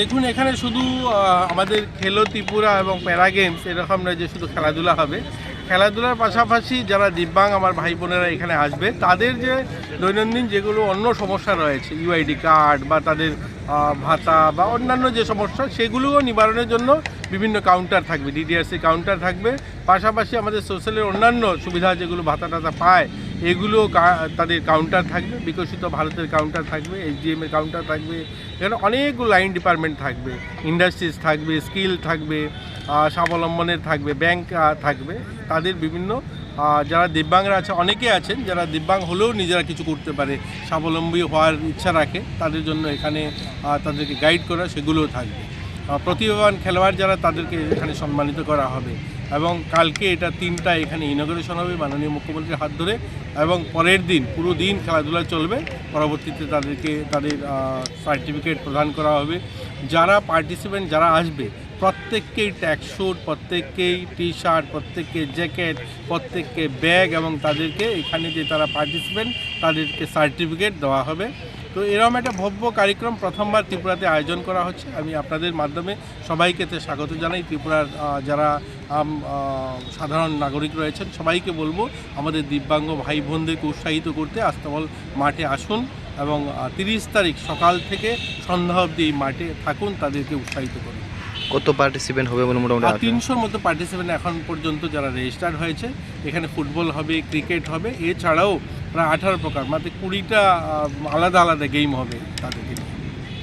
দেখুন, এখানে শুধু আমাদের খেলো ত্রিপুরা এবং প্যারা গেমস, এরকম নয় যে শুধু খেলাধুলা হবে। খেলাধুলার পাশাপাশি যারা দিব্যাং আমার ভাই বোনেরা এখানে আসবে, তাদের যে দৈনন্দিন যেগুলো অন্য সমস্যা রয়েছে ইউআইডি কার্ড বা তাদের ভাতা বা অন্যান্য যে সমস্যা, সেগুলোও নিবারণের জন্য বিভিন্ন কাউন্টার থাকবে ডিডিআরসি কাউন্টার থাকবে। পাশাপাশি আমাদের সোশ্যালের অন্যান্য সুবিধা যেগুলো ভাতা টাতা পায় এগুলো তাদের কাউন্টার থাকবে, বিকশিত ভারতের কাউন্টার থাকবে এইচডিএম এর কাউন্টার থাকবে, এখানে অনেকগুলো লাইন ডিপার্টমেন্ট থাকবে ইন্ডাস্ট্রিজ থাকবে স্কিল থাকবে। স্বাবলম্বনের থাকবে ব্যাংক থাকবে। তাদের বিভিন্ন যারা দিব্যাংরা আছে, অনেকে আছেন, যারা দিব্যাং হলেও নিজেরা কিছু করতে পারে, স্বাবলম্বী হওয়ার ইচ্ছা রাখে, তাদের জন্য এখানে তাদেরকে গাইড করা, সেগুলোও থাকবে। প্রতিভাবান খেলোয়াড় যারা, তাদেরকে এখানে সম্মানিত করা হবে। এবং কালকে এটা তিনটা এখানে ইনগ্রেশন হবে, মাননীয় মুখ্যমন্ত্রীর হাত ধরে। এবং পরের দিন, পুরো দিন খেলাধুলা চলবে। পরবর্তীতে তাদেরকে, তাদের সার্টিফিকেট প্রদান করা হবে। যারা পার্টিসিপেন্ট যারা আসবে প্রত্যেককেই ট্যাক্স স্যুট, প্রত্যেককেই টি শার্ট প্রত্যেককে জ্যাকেট, প্রত্যেককে ব্যাগ এবং তাদেরকে এখানে যে তারা পার্টিসিপেন্ট তাদেরকে সার্টিফিকেট দেওয়া হবে। তো এরকম একটা ভব্য কার্যক্রম প্রথমবার ত্রিপুরাতে আয়োজন করা হচ্ছে। আমি আপনাদের মাধ্যমে সবাইকে তে স্বাগত জানাই। ত্রিপুরার যারা সাধারণ নাগরিক রয়েছেন, সবাইকে বলব আমাদের দিব্যাঙ্গ ভাই বোনদেরকে উৎসাহিত করতে আস্তাবল মাঠে আসুন এবং তিরিশ তারিখ সকাল থেকে সন্ধ্যা অবধি মাঠে থাকুন, তাদেরকে উৎসাহিত করুন। কত পার্টিসিপেন্ট হবে বলে মোটামুটি? তিনশোর মতো পার্টিসিপেন্ট এখন পর্যন্ত যারা রেজিস্টার্ড হয়েছে এখানে ফুটবল হবে ক্রিকেট হবে এছাড়াও প্রায় আঠারো প্রকার মানে কুড়িটা আলাদা আলাদা গেম হবে তাদেরকে।